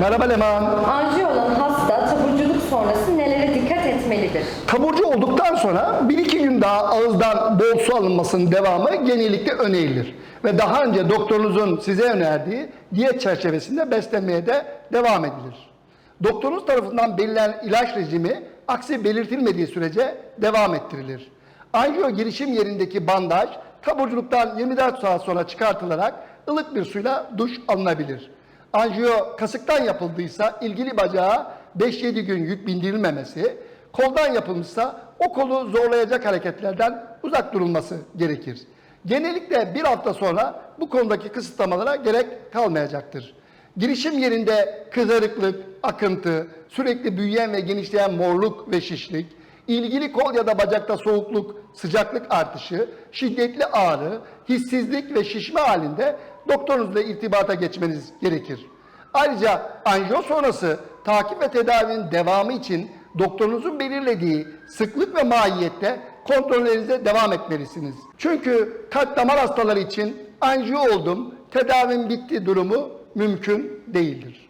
Merhaba Leman. Anjiyo olan hasta taburculuk sonrası nelere dikkat etmelidir? Taburcu olduktan sonra bir iki gün daha ağızdan bol su alınmasının devamı genellikle önerilir. Ve daha önce doktorunuzun size önerdiği diyet çerçevesinde beslenmeye de devam edilir. Doktorunuz tarafından belirlenen ilaç rejimi aksi belirtilmediği sürece devam ettirilir. Anjiyo girişim yerindeki bandaj taburculuktan 24 saat sonra çıkartılarak ılık bir suyla duş alınabilir. Anjiyo kasıktan yapıldıysa ilgili bacağa 5-7 gün yük bindirilmemesi, koldan yapılmışsa o kolu zorlayacak hareketlerden uzak durulması gerekir. Genellikle bir hafta sonra bu konudaki kısıtlamalara gerek kalmayacaktır. Girişim yerinde kızarıklık, akıntı, sürekli büyüyen ve genişleyen morluk ve şişlik, ilgili kol ya da bacakta soğukluk, sıcaklık artışı, şiddetli ağrı, hissizlik ve şişme halinde doktorunuzla irtibata geçmeniz gerekir. Ayrıca anjiyo sonrası takip ve tedavinin devamı için doktorunuzun belirlediği sıklık ve mahiyette kontrollerinize devam etmelisiniz. Çünkü kalp damar hastaları için anjiyo oldum, tedavim bitti durumu mümkün değildir.